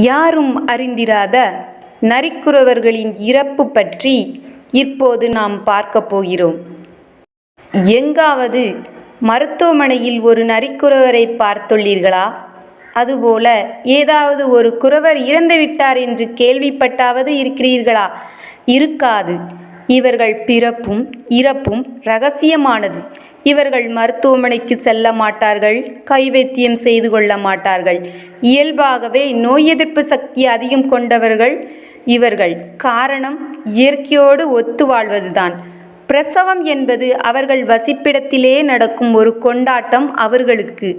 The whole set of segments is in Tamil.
யாரும் அறிந்திராத நரிக்குறவர்களின் இறப்பு பற்றி இப்போது நாம் பார்க்கப் போகிறோம். எங்காவது மருத்துவமனையில் ஒரு நரிக்குறவரை பார்த்துள்ளீர்களா? அதுபோல ஏதாவது ஒரு குறவர் இறந்துவிட்டார் என்று கேள்விப்பட்டாவது இருக்கிறீர்களா? இருக்காது. இவர்கள் பிறப்பும் இறப்பும் ரகசியமானது. இவர்கள் மருத்துவமனைக்கு செல்ல மாட்டார்கள் கைவைத்தியம் செய்து கொள்ள மாட்டார்கள். இயல்பாகவே நோய் எதிர்ப்பு சக்தி அதிகம் கொண்டவர்கள் இவர்கள். காரணம் இயற்கையோடு ஒத்து வாழ்வதுதான். பிரசவம் என்பது அவர்கள் வசிப்பிடத்திலே நடக்கும் ஒரு கொண்டாட்டம் அவர்களுக்கு.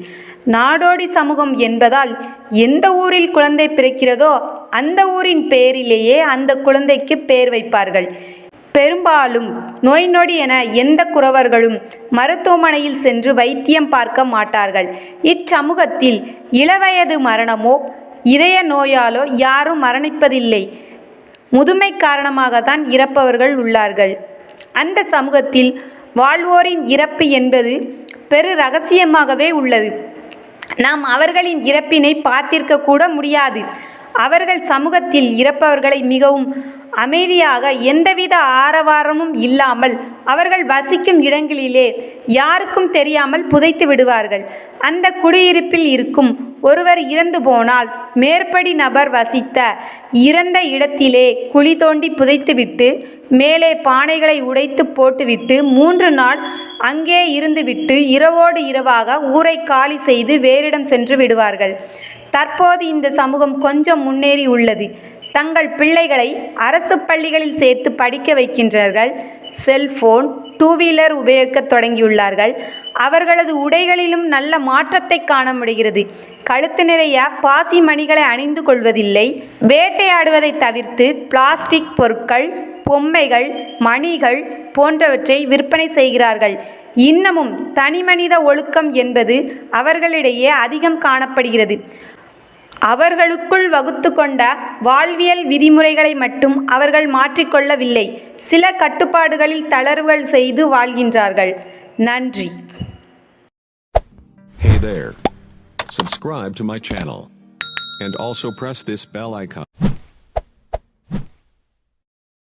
நாடோடி சமூகம் என்பதால் எந்த ஊரில் குழந்தை பிறக்கிறதோ அந்த ஊரின் பெயரிலேயே அந்த குழந்தைக்கு பெயர் வைப்பார்கள். பெரும்பாலும் நோய் நொடி என எந்த குறவர்களும் மருத்துவமனையில் சென்று வைத்தியம் பார்க்க மாட்டார்கள். இச்சமூகத்தில் இளவயது மரணமோ இதய நோயாலோ யாரும் மரணிப்பதில்லை. முதுமை காரணமாகத்தான் இறப்பவர்கள் உள்ளார்கள். அந்த சமூகத்தில் வாழ்வோரின் இறப்பு என்பது பெரு ரகசியமாகவே உள்ளது. நாம் அவர்களின் இறப்பினை பார்த்திருக்க கூட முடியாது. அவர்கள் சமூகத்தில் இறப்பவர்களை மிகவும் அமைதியாக எந்தவித ஆரவாரமும் இல்லாமல் அவர்கள் வசிக்கும் இடங்களிலே யாருக்கும் தெரியாமல் புதைத்து விடுவார்கள். அந்த குடியிருப்பில் இருக்கும் ஒருவர் இறந்து போனால் மேற்படி நபர் வசித்த இறந்த இடத்திலே குழி தோண்டி புதைத்துவிட்டு மேலே பானைகளை உடைத்து போட்டுவிட்டு மூன்று நாள் அங்கே இருந்துவிட்டு இரவோடு இரவாக ஊரை காலி செய்து வேறிடம் சென்று விடுவார்கள். தற்போது இந்த சமூகம் கொஞ்சம் முன்னேறி உள்ளது. தங்கள் பிள்ளைகளை அரசு பள்ளிகளில் சேர்த்து படிக்க வைக்கின்றார்கள் செல்போன் டூ வீலர் உபயோகிக்கத் தொடங்கியுள்ளார்கள். அவர்களது உடைகளிலும் நல்ல மாற்றத்தை காண முடிகிறது. கழுத்து நிறைய பாசி மணிகளை அணிந்து கொள்வதில்லை. வேட்டையாடுவதை தவிர்த்து பிளாஸ்டிக் பொருட்கள் பொம்மைகள் மணிகள் போன்றவற்றை விற்பனை செய்கிறார்கள். இன்னமும் தனிமனித ஒழுக்கம் என்பது அவர்களிடையே அதிகம் காணப்படுகிறது. அவர்களுக்குள் வகுத்து கொண்ட வாழ்வியல் விதிமுறைகளை மட்டும் அவர்கள் மாற்றிக்கொள்ளவில்லை சில கட்டுப்பாடுகளில் தளர்வுகள் செய்து வாழ்கின்றார்கள் நன்றி Hey there. Subscribe to my channel. And also press this bell icon.